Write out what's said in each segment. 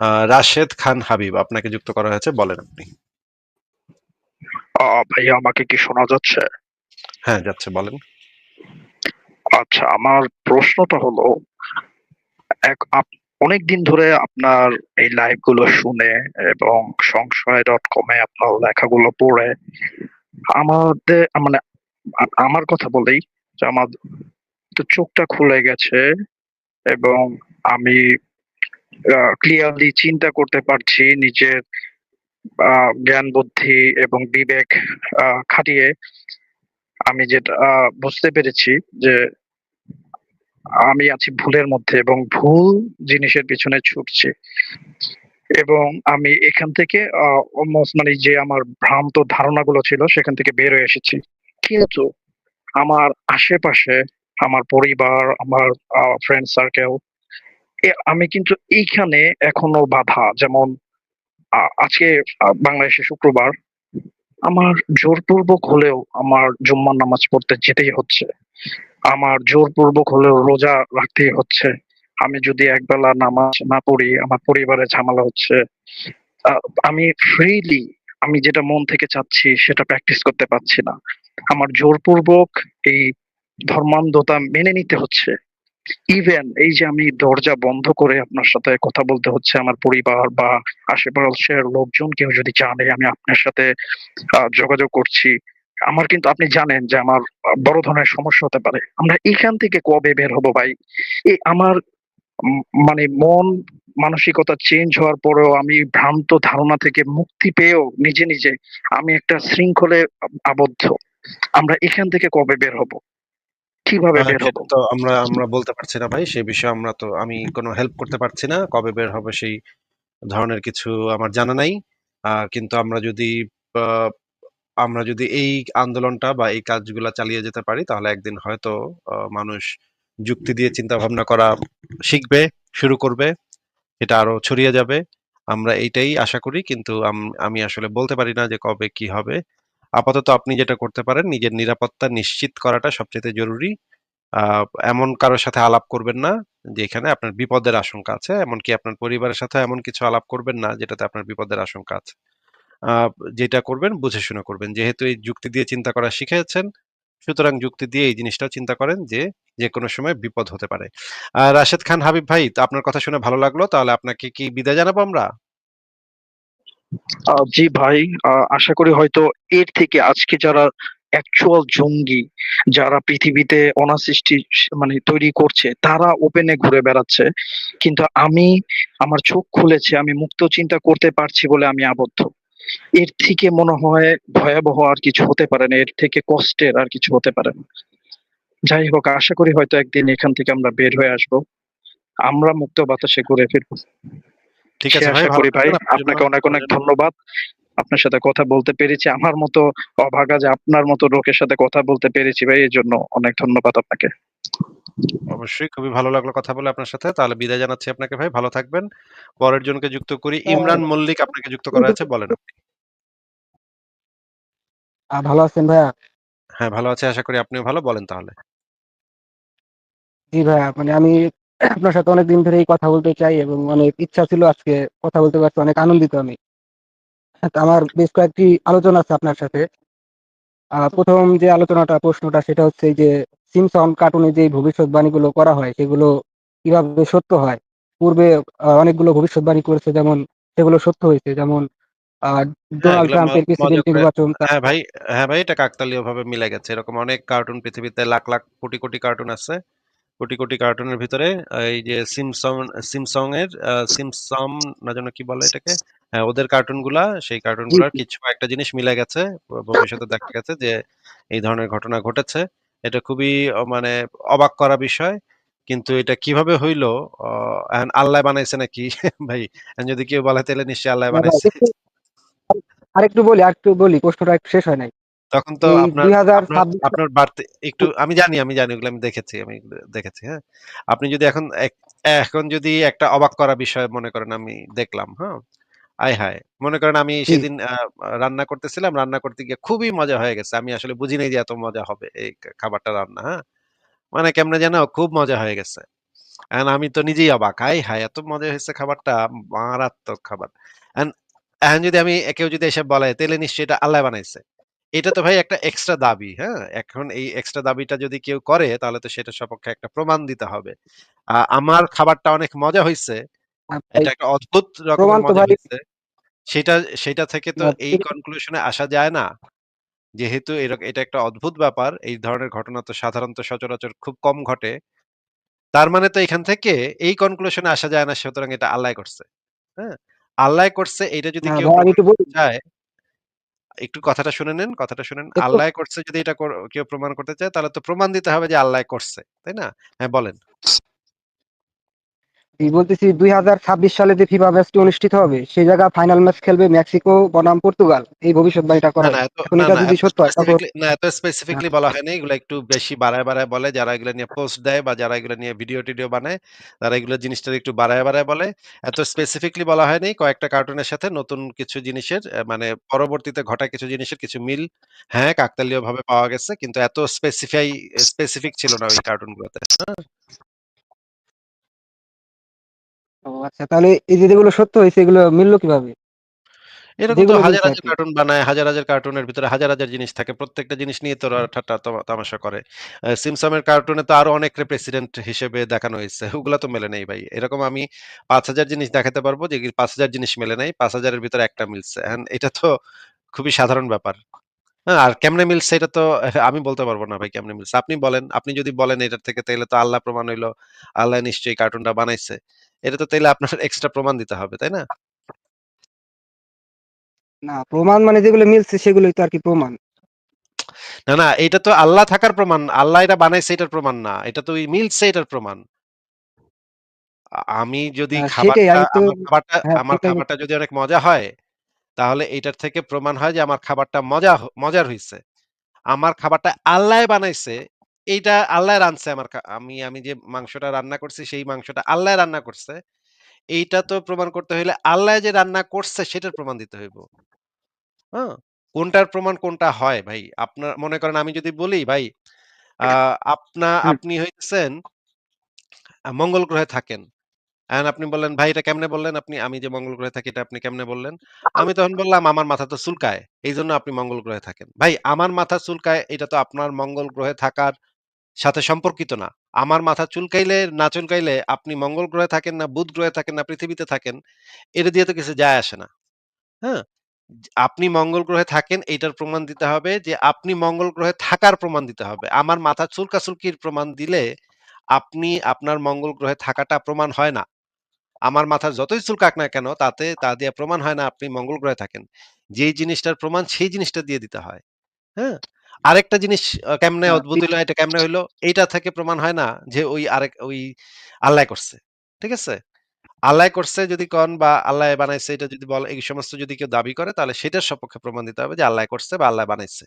রাশেদ খান হাবিব আপনাকে যুক্ত করা হয়েছে বলেন আপনি। ভাইয়া আমাকে কি শোনা যাচ্ছে? হ্যাঁ যাচ্ছে বলেন। আচ্ছা আমার প্রশ্নটা হলো এক অনেক দিন ধরে আপনার এই লাইভগুলো শুনে এবং সংশয় ডট কমে আপনার লেখাগুলো পড়ে আমাদের মানে আমার কথা বলেই যে আমার তো চোখটা খুলে গেছে এবং আমি ক্লিয়ারলি চিন্তা করতে পারছি নিজের জ্ঞান, বুদ্ধি এবং বিবেক খাটিয়ে। আমি যেটা বুঝতে পেরেছি যে আমি আছি ভুলের মধ্যে এবং ভুল জিনিসের পিছনে ছুটছি। এবং আমি এখান থেকে মানে যে আমার ভ্রান্ত ধারণাগুলো ছিল সেখান থেকে বের হয়ে এসেছি। কিন্তু আমার আশেপাশে, আমার পরিবার, আমার ফ্রেন্ড সার্কেল আমি কিন্তু এইখানে এখনও বাধা। যেমন আজকে বাংলাদেশে শুক্রবার আমার জোরপূর্বক হলেও আমার জুম্মার নামাজ পড়তে যেতেই হচ্ছে। আমার জোরপূর্বক হলেও রোজা রাখতেই হচ্ছে। আমি যদি একবেলা নামাজ না পড়ি, আমার পরিবারে ঝামেলা হচ্ছে। আমি ফ্রিলি আমি যেটা মন থেকে চাচ্ছি সেটা প্র্যাকটিস করতে পারছি না। আমার জোরপূর্বক এই ধর্মান্ধতা মেনে নিতে হচ্ছে। ইভেন এই যে আমি দরজা বন্ধ করে আপনার সাথে কথা বলতে হচ্ছে, আমার পরিবার বা আশেপাশের লোকজন কেউ যদি জানে আমি আপনার সাথে যোগাযোগ করছি, আমার কিন্তু আপনি জানেন যে আমার বড় ধরনের সমস্যা হতে পারে। আমরা এখান থেকে কবে বের হব ভাই? এই আমার মানে মন মানসিকতা চেঞ্জ হওয়ার পরেও আমি ভ্রান্ত ধারণা থেকে মুক্তি পেয়েও নিজে নিজে আমি একটা শৃঙ্খলে আবদ্ধ। আমরা এখান থেকে কবে বের হব? কীভাবে বের হব? তো আমরা আমরা বলতে পারছি না ভাই সে বিষয়ে আমরা তো আমি কোনো হেল্প করতে পারছি না কবে বের হবে সেই ধরনের কিছু আমার জানা নাই। কিন্তু আমরা যদি আমরা যদি এই আন্দোলনটা বা এই কাজগুলা চালিয়ে যেতে পারি তাহলে একদিন হয়তো মানুষ যুক্তি দিয়ে চিন্তা ভাবনা করা শিখবে শুরু করবে এটা আরও ছড়িয়ে যাবে। আমরা এইটাই আশা করি কিন্তু আমি আসলে বলতে পারি না যে কবে কি হবে। আপাতত আপনি যেটা করতে পারেন, নিজের নিরাপত্তা নিশ্চিত করাটা সবচেয়ে জরুরি। এমন কারোর সাথে আলাপ করবেন না যে এখানে আপনার বিপদের আশঙ্কা আছে। এমনকি আপনার পরিবারের সাথে এমন কিছু আলাপ করবেন না, যেটাতে আপনার বিপদের আশঙ্কা আছে। যেটা করবেন, বুঝে শুনে করবেন। যেহেতু এই যুক্তি দিয়ে চিন্তা করা শিখেছেন, সুতরাং যুক্তি দিয়ে এই জিনিসটাও চিন্তা করেন যে যে কোনো সময় বিপদ হতে পারে। রাশেদ খান, হাবিব ভাই, আপনার কথা শুনে ভালো লাগল। তাহলে আপনাকে কি বিদায় জানাব আমরা? জি ভাই আহ, আশা করি হয়তো এর থেকে আজকে যারা অ্যাকচুয়াল জঙ্গি যারা পৃথিবীতে অনাসৃষ্টি মানে তৈরি করছে তারা ওপেনে ঘুরে বেড়াচ্ছে। কিন্তু আমি আমার চোখ খুলেছে আমি মুক্ত চিন্তা করতে পারছি বলে আমি আবদ্ধ। এর থেকে মনে হয় ভয়াবহ আর কিছু হতে পারে না এর থেকে কষ্টের আর কিছু হতে পারে না। যাই হোক আশা করি হয়তো একদিন এখান থেকে আমরা বের হয়ে আসব। আমরা মুক্ত বাতাসে ঘুরে ফিরবো। ঠিক আছে ভাই ভাই আপনাকে অনেক অনেক ধন্যবাদ। আপনার সাথে কথা বলতে পেরেছি আমার মতো অভাগা যে আপনার মতো লোকের সাথে কথা বলতে পেরেছি ভাই এই জন্য অনেক ধন্যবাদ আপনাকে। অবশ্যই খুবই ভালো লাগল কথা বলে আপনার সাথে তাহলে বিদায় জানাচ্ছি আপনাকে ভাই ভালো থাকবেন। পরের জনকে যুক্ত করি ইমরান মল্লিক আপনাকে যুক্ত করা আছে বলেন। আপনি ভালো আছেন ভাইয়া? হ্যাঁ ভালো আছে আশা করি আপনিও ভালো বলেন তাহলে। জি ভাইয়া মানে আমি আপনার সাথে অনেক দিন ধরেই কথা বলতে চাই এবং অনেক ইচ্ছা ছিল আজকে কথা বলতে পারছি অনেক আনন্দিত আমি। আমার বেশ কয়েকটি আলোচনা আছে আপনার সাথে। প্রথম যে আলোচনাটা প্রশ্নটা সেটা হচ্ছে যে সিমসন কার্টুনে যে ভবিষ্যৎবাণীগুলো করা হয় সেগুলো কীভাবে সত্য হয়? পূর্বে অনেকগুলো ভবিষ্যৎবাণী করেছে যেমন সেগুলো সত্য হয়েছে যেমন ডোনাল্ড ট্রাম্পের প্রেসিডেন্ট নির্বাচন হ্যাঁ ভাই হ্যাঁ ভাই এটা কাকতালীয় ভাবে মিলে গেছে। এরকম অনেক কার্টুন পৃথিবীতে লাখ লাখ কোটি কোটি কার্টুন আছে। কোটি কোটি কার্টুনের ভিতরে এই যে সিমসং সিমসং এর সিমসম না যেন কি বলে এটাকে? হ্যাঁ ওদের কার্টুনগুলা সেই কার্টুনগুলার কিছু একটা জিনিস মিলে গেছে ভবিষ্যতে দেখা গেছে যে এই ধরনের ঘটনা ঘটেছে। এটা খুবই মানে অবাক করা বিষয় কিন্তু এটা কীভাবে হইল আহ, আল্লাহ বানাইছে নাকি? ভাই যদি কেউ বলে তাহলে নিশ্চয়ই আল্লাহ বানাইছে। একটু- আরেকটু বলি আরেকটু বলি প্রশ্নটা একটু শেষ হয় নাই। তখন তো এই আপনার দুই হাজার আপনার ছাব্বিশ আপনার বাড়তে একটু আমি জানি আমি জানি ওগুলো আমি দেখেছি আমি দেখেছি হ্যাঁ আপনি যদি এখন এক- এখন যদি একটা অবাক করা বিষয় মনে করেন আমি দেখলাম হ্যাঁ আয় হায় মনে করেন আমি জি। সেদিন আহ, রান্না করতেছিলাম রান্না করতে গিয়ে খুবই মজা হয়ে গেছে আমি আসলে বুঝি নাই যে এত মজা হবে এই খাবারটা রান্না হ্যাঁ মানে কেমনে যেন খুব মজা হয়ে গেছে এখন আমি তো নিজেই অবাক। হায়, হায়! এত মজা হয়েছে খাবারটা, মারাত্মক খাবার। এখন এখন যদি আমি কেউ যদি এসে বলে, "তাইলে নিশ্চয়ই এটা আল্লাহ বানাইছে।" এটা তো ভাই একটা এক্সট্রা দাবি, হ্যাঁ? এখন এই এক্সট্রা দাবিটা যদি কেউ করে, তাহলে তো সেটার সপক্ষে একটা প্রমাণ দিতে হবে। আমার খাবারটা অনেক মজা হইছে, এটা একটা অদ্ভুত রকমের মজা হইছে। সেটা সেটা থেকে তো এই কনক্লুশন আসা যায় না। যেহেতু এটা একটা অদ্ভুত ব্যাপার। এই ধরনের ঘটনা তো সাধারণত সচরাচর খুব কম ঘটে। তার মানে তো এখান থেকে এই কনক্লুশন আসা যায় না সুতরাং এটা আল্লাহ করছে। হ্যাঁ? আল্লাহ করছে এটা যদি কেউ করতে বলি। চায় একটু কথাটা শুনে নেন, কথাটা শুনেন। আল্লাহ করছে যদি এটা কেউ প্রমাণ করতে চায় তাহলে তো প্রমাণ দিতে হবে যে আল্লাহ করছে। তাই না? হ্যাঁ, বলেন। বলতেছি ২০২৬ সালে যে ফিফা ম্যাচটি অনুষ্ঠিত হবে, সেই জায়গায় ফাইনাল ম্যাচ খেলবে মেক্সিকো বনাম পর্তুগাল। এই ভবিষ্যৎবাণীটা করা না, না এত এখন এটা যদি সত্য হয় না এত স্পেসিফিকলি বলা হয়নি। এগুলা একটু বেশি বাড়ায়, বাড়ায় বলে। যারা এগুলা নিয়ে পোস্ট দেয় বা যারা এগুলা নিয়ে ভিডিও-টিডিও বানায়, তারা এগুলো জিনিসটা একটু বাড়ায়, বাড়ায় বলে। এত স্পেসিফিকলি বলা হয়নি। কয়েকটা কার্টুনের সাথে নতুন কিছু জিনিসের মানে পরবর্তীতে ঘটা কিছু জিনিসের কিছু মিল হ্যাঁ, কাকতালীয়ভাবে পাওয়া গেছে। কিন্তু এত স্পেসিফাই স্পেসিফিক ছিল না ওই কার্টুনগুলোতে। হ্যাঁ? ও আচ্ছা তাহলে এই যে যেগুলো সত্য হইছে এগুলো মিলল কীভাবে? এরকম তো যেগুলো হাজার, হাজার। কার্টুন বানায়। হাজার, হাজার কার্টুনের ভিতরে হাজার, হাজার জিনিস থাকে। প্রত্যেকটা জিনিস নিয়ে তো ওরা ঠাট্টা তামা তামাশা করে। আ সিম্পসনের কার্টুনে তো আরও অনেকরে প্রেসিডেন্ট হিসেবে দেখানো হইছে। ওগুলা তো মেলে নাই ভাই। এরকম আমি ৫০০০ জিনিস দেখাতে পারব যে ৫০০০ জিনিস মেলে নাই। ৫০০০ এর ভিতরে একটা মিলছে। এখন এটা তো খুবই সাধারণ ব্যাপার। হ্যাঁ? আর কেমনে মিলছে এটা তো আমি বলতে পারব না ভাই কেমনে মিলছে। আপনি বলেন। আপনি যদি বলেন এটার থেকে তাহলে তো আল্লাহ প্রমাণ হইল। আল্লাহ নিশ্চয়ই কার্টুনটা বানাইছে। এটা তো তাইলে আপনার এক্সট্রা প্রমাণ দিতে হবে, তাই না? না প্রমাণ মানে যেগুলো মিলছে সেগুলোই তো আরকি প্রমাণ। না, না এটা তো আল্লাহ থাকার প্রমাণ। আল্লাহ এটা বানাইছে এটার প্রমাণ না। এটা তো মিলছে এটার প্রমাণ। আমি যদি সেটাই খাবারটা খাবারটা হ্যাঁ, আমার খাবারটা যদি অনেক মজা হয়, তাহলে এটার থেকে প্রমাণ হয় যে আমার খাবারটা মজা মজার হইছে। আমার খাবারটা আল্লাহ বানাইছে, এইটা আল্লাহ রাঁধছে আমার আমি আমি যে মাংসটা রান্না করছি সেই মাংসটা আল্লাহ রান্না করছে। এইটা তো প্রমাণ করতে হইলে আল্লাহ যে রান্না করছে সেটার প্রমাণ দিতে হইব। হ্যাঁ? কোনটার প্রমাণ কোনটা হয় ভাই? আপনার মনে করেন আমি যদি বলি ভাই, আপনা আপনি হইতেছেন মঙ্গল গ্রহে থাকেন। আপনি বললেন, "ভাই এটা কেমনে বললেন আপনি? আমি যে মঙ্গল গ্রহে থাকি এটা আপনি কেমনে বললেন?" আমি তখন বললাম, "আমার মাথা তো চুলকায়। এই জন্য আপনি মঙ্গল গ্রহে থাকেন।" ভাই আমার মাথা চুলকায় এটা তো আপনার মঙ্গল গ্রহে থাকার সাথে সম্পর্কিত না। আমার মাথা চুলকাইলে না চুলকাইলে আপনি মঙ্গল গ্রহে থাকেন না বুধ গ্রহে থাকেন না পৃথিবীতে থাকেন, এটা দিয়ে তো কিছু যায় আসে না। হ্যাঁ? আপনি মঙ্গল গ্রহে থাকেন এইটার প্রমাণ দিতে হবে যে আপনি মঙ্গল গ্রহে থাকার প্রমাণ দিতে হবে। আমার মাথা চুলকাচুলকির প্রমাণ দিলে আপনি আপনার মঙ্গল গ্রহে থাকাটা প্রমাণ হয় না। আমার মাথার যতই চুলকাক না কেন তাতে তা দিয়ে প্রমাণ হয় না আপনি মঙ্গল গ্রহে থাকেন। যেই জিনিসটার প্রমাণ সেই জিনিসটা দিয়ে দিতে হয়। হ্যাঁ? আরেকটা জিনিস কেমনে আ অদ্ভুত হইল, এটা কেমনে হইল? এইটা থেকে প্রমাণ হয় না যে ওই আরেক ওই আল্লাহ করছে। ঠিক আছে? আল্লাহ করছে যদি কন বা আল্লাহ বানাইছে এটা যদি বলে এই সমস্ত যদি কেউ দাবি করে তাহলে সেটার সপক্ষে প্রমাণ দিতে হবে যে আল্লাহ করছে বা আল্লাহ বানাইছে।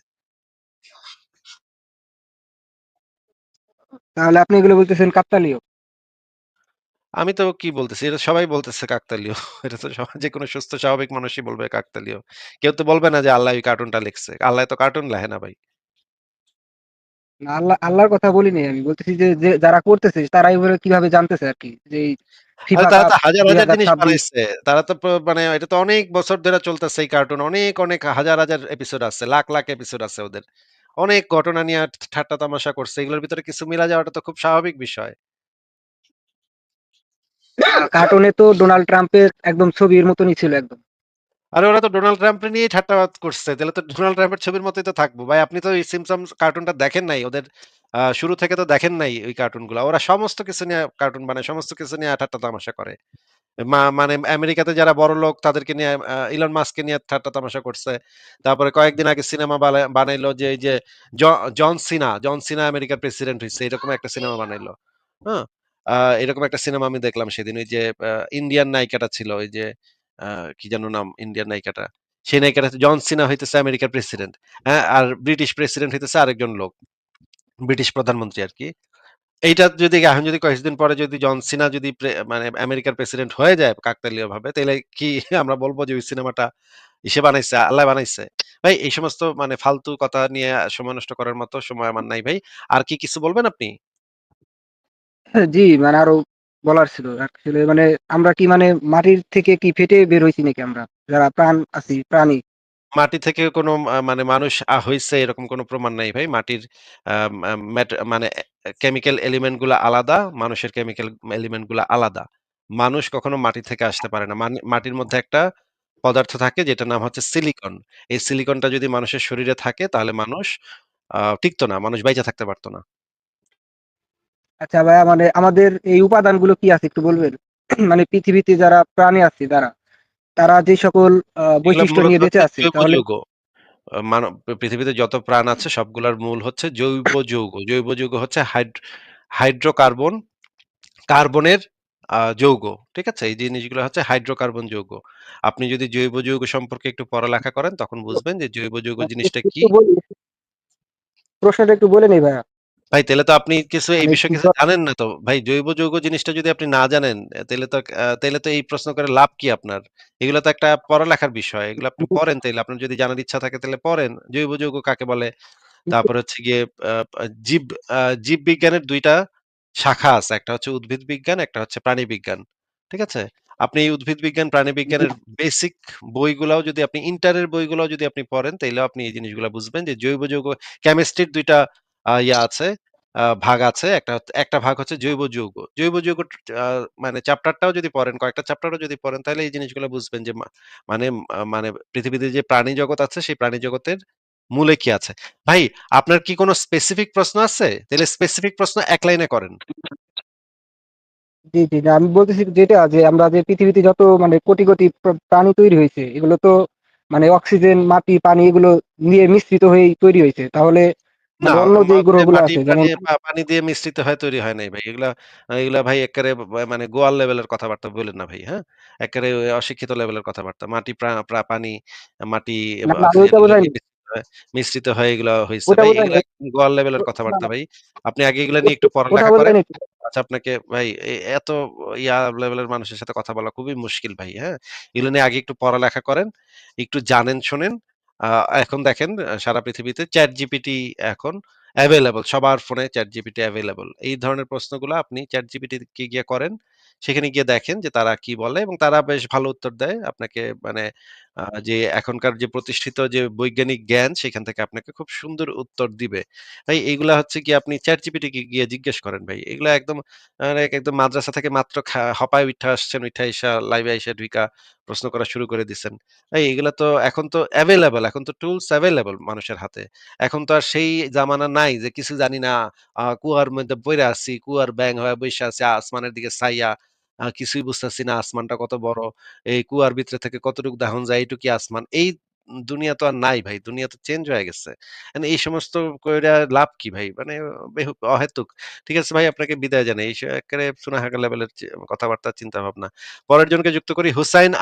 তাহলে আপনি এগুলো বলতেছেন কাকতালীয়। আমি তো কি বলতেছি এটা সবাই বলতেছে কাকতালীয়। এটা তো সবাই যেকোনো সুস্থ স্বাভাবিক মানুষই বলবে কাকতালীয়। কেউ তো বলবে না যে আল্লাহ ওই কার্টুনটা লিখছে। আল্লাহ তো কার্টুন লেখে না ভাই। আল্লাহ আল্লাহর কথা বলিনি আমি। বলতেছি যে, যে যারা করতেছে তারা এগুলো কীভাবে জানতেছে আরকি। যে এই আরে তারা তো হাজার, হাজার জিনিস বানাইছে। তারা তো মানে এটা তো অনেক বছর ধরে চলতেছে এই কার্টুন। অনেক, অনেক হাজার, হাজার এপিসোড আছে। লাখ, লাখ এপিসোড আছে ওদের। অনেক ঘটনা নিয়ে ঠাট্টা তামাশা করছে। এগুলোর ভিতরে কিছু মিলা যাওয়াটা তো খুব স্বাভাবিক বিষয়। কার্টুনে তো ডোনাল্ড ট্রাম্পের একদম ছবির মতনই ছিল একদম। আরে ওরা তো ডোনাল্ড ট্রাম্পকে নিয়েই ঠাট্টাবাজ করছে। তাহলে তো ডোনাল্ড ট্রাম্পের ছবির মতই তো থাকব। ভাই আপনি তো এই সিম্পসনস কার্টুনটা দেখেন নাই। ওদের শুরু থেকে তো দেখেন নাই ওই কার্টুনগুলা। ওরা সমস্ত কিছু নিয়ে কার্টুন বানায়। সমস্ত কিছু নিয়ে ঠাট্টা তামাশা করে। মানে আমেরিকাতে যারা বড়লোক তাদেরকে নিয়ে ইলন মাস্ককে নিয়ে ঠাট্টা তামাশা করছে। তারপরে কয়েকদিন আগে সিনেমা বানাইলো যে এই যে জন সিনা, জন সিনা আমেরিকার প্রেসিডেন্ট হয়েছে এরকম একটা সিনেমা বানাইলো। হ্যাঁ? এরকম একটা সিনেমা আমি দেখলাম সেদিন। ওই যে ইন্ডিয়ান নায়িকাটা ছিল ওই যে কি যেন নাম ইন্ডিয়ান নায়িকাটা? সেই নায়িকাটা জন সিনা হইতেছে আমেরিকার প্রেসিডেন্ট। হ্যাঁ? আর ব্রিটিশ প্রেসিডেন্ট হইতেছে আরেকজন লোক। ব্রিটিশ প্রধানমন্ত্রী আরকি। এইটা যদি এখন যদি কয়েকদিন পরে যদি জন সিনা যদি মানে আমেরিকার প্রেসিডেন্ট হয়ে যায় কাকতালীয় ভাবে তাহলে কি আমরা বলব যে ওই সিনেমাটা ইসে বানাইছে, আল্লাহ বানাইছে? ভাই এই সমস্ত মানে ফালতু কথা নিয়ে সময় নষ্ট করার মতো সময় আমার নাই ভাই। আর কি কিছু বলবেন আপনি? হ্যাঁ, জি, মানে আরও বলার ছিল আসলে মানে আমরা কি মানে মাটির থেকে কি ফেটে বের হইছি নাকি আমরা যারা প্রাণ আছি প্রাণী মাটি থেকে কোনো মানে মানুষ আ হইছে এরকম কোনো প্রমাণ নাই ভাই। মাটির মানে কেমিক্যাল এলিমেন্টগুলা আলাদা, মানুষের কেমিক্যাল এলিমেন্টগুলা আলাদা। মানুষ কখনো মাটি থেকে আসতে পারে না। মান মাটির মধ্যে একটা পদার্থ থাকে যেটার নাম হচ্ছে সিলিকন। এই সিলিকনটা যদি মানুষের শরীরে থাকে তাহলে মানুষ আ টিকতো না। মানুষ বাইচা থাকতে পারতো না। আচ্ছা ভাইয়া মানে আমাদের এই উপাদানগুলো কি আছে একটু বলবেন? মানে পৃথিবীতে যারা প্রাণী আছে যারা, তারা যে সকল বৈশিষ্ট্য নিয়ে বেঁচে আছে তাহলে মানব পৃথিবীতে যত প্রাণ আছে সবগুলার মূল হচ্ছে জৈব যৌগ। জৈব যৌগ হচ্ছে হাইড্রোকার্বন, কার্বনের যৌগ। ঠিক আছে? এই জিনিসগুলো হচ্ছে হাইড্রোকার্বন যৌগ। আপনি যদি জৈব যৌগ সম্পর্কে একটু পড়ালেখা করেন তখন বুঝবেন যে জৈব যৌগ জিনিসটা কি? প্রশ্নটা একটু বলে নেই ভাইয়া। ভাই তাইলে তো আপনি কিছু এই বিষয়ে কিছু জানেন না তো। ভাই জৈব যৌগ জিনিসটা যদি আপনি না জানেন এ তাইলে তো আ তাইলে তো এই প্রশ্ন করে লাভ কি আপনার? এগুলা তো একটা পড়ালেখার বিষয়। এগুলো আপনি পড়েন তাইলে। আপনার যদি জানার ইচ্ছা থাকে তাইলে পড়েন। জৈব যৌগ কাকে বলে? তারপরে হচ্ছে গিয়ে জীব আ জীববিজ্ঞানের ২ শাখা আছে। একটা হচ্ছে উদ্ভিদ বিজ্ঞান, একটা হচ্ছে প্রাণী বিজ্ঞান। ঠিক আছে? আপনি এই উদ্ভিদ বিজ্ঞান, প্রাণী বিজ্ঞানের বেসিক বইগুলাও যদি আপনি ইন্টারের বইগুলাও যদি আপনি পড়েন তাহলে আপনি এই জিনিসগুলা বুঝবেন যে জৈব যৌগ কেমিস্ট্রির ২ টা আ ইয়া আছে, আ ভাগ আছে। একটা একটা ভাগ হচ্ছে জৈব যৌগ। জৈব যৌগ আ মানে চ্যাপ্টারটাও যদি পড়েন, কয়েকটা চ্যাপ্টারও যদি পড়েন তাহলে এই জিনিসগুলো বুঝবেন যে মানে মানে পৃথিবীতে যে প্রাণী জগৎ আছে সেই প্রাণী জগতের মূলে কি আছে? ভাই আপনার কি কোনো স্পেসিফিক প্রশ্ন আছে? তাহলে স্পেসিফিক প্রশ্ন এক লাইনে করেন। জি, জি। না আমি বলতেছি যেটা যে আমরা যে পৃথিবীতে যত মানে কোটি, কোটি প্র প্রাণী তৈরি হয়েছে এগুলো তো মানে অক্সিজেন, মাটি, পানি এগুলো নিয়ে মিশ্রিত হয়েই তৈরি হয়েছে তাহলে অন্য মা গ্রহগুলো আছে পানি যেমন পানি দিয়ে মিশ্রিত হয়ে তৈরি হয় নাই ভাই। এগুলা এগুলা ভাই এক্কারে বা মানে গোয়াল লেভেলের কথাবার্তা বইলেন না ভাই, হ্যাঁ? এক্কারে অশিক্ষিত লেভেলের কথাবার্তা। মাটি পানি, মাটি মিশ্রিত হয়ে এগুলা ভাই এগুলা। গোয়াল লেভেলের কথাবার্তা ভাই। আপনি আগে এগুলা নিয়ে একটু পড়ালেখা করেন। আচ্ছা আপনাকে ভাই এত ইয়া লেভেলের মানুষের সাথে কথা বলা খুবই মুশকিল ভাই, হ্যাঁ? এগুলো নিয়ে আগে একটু পড়ালেখা করেন, একটু জানেন শোনেন। এখন দেখেন সারা পৃথিবীতে চ্যাট জিপিটি এখন এভেইলেবল। সবার ফোনে চ্যাট জিপিটি এভেইলেবল। এই ধরনের প্রশ্নগুলো আপনি ChatGPT কে গিয়ে করেন। সেখানে গিয়ে দেখেন যে তারা কি বলে এবং তারা বেশ ভালো উত্তর দেয়। আপনাকে মানে যে এখনকার যে প্রতিষ্ঠিত যে বৈজ্ঞানিক জ্ঞান সেখান থেকে আপনাকে খুব সুন্দর উত্তর দিবে। ভাই এইগুলা হচ্ছে গিয়ে আপনি ChatGPT কে গিয়ে জিজ্ঞেস করেন ভাই। এগুলা একদম মানে একদম মাদ্রাসা থেকে মাত্র হপায় উইঠা আসছেন, উইঠা আইসা লাইভে আইসা ঢুইকা প্রশ্ন করা শুরু করে দিছেন। ভাই এগুলা তো এখন তো এভেইলেবল। এখন তো টুলস এভেইলেবল মানুষের হাতে। এখন তো আর সেই জামানা নাই যে কিছু জানি না, কুয়ার মধ্যে পইড়া আছি, কুয়ার ব্যাঙ হয়ে বইসা আছি আসমানের দিকে চাইয়া। আ কিছুই বুঝতেছি না আসমানটা কত বড়। এই কুয়ার ভিতরে থেকে কতটুকু দাহন যায় এইটুকুই আসমান। এই দুনিয়া তো আর নাই ভাই। দুনিয়া তো চেঞ্জ হয়ে গেছে। মানে এই সমস্ত কইরা লাভ কি ভাই? মানে অহেতুক। ঠিক আছে ভাই আপনাকে বিদায় জানাই। এই স এক্কারে সুনাহাগা লেভেলের কথাবার্তা চিন্তা ভাবনা। পরের জনকে যুক্ত করি হুসাইন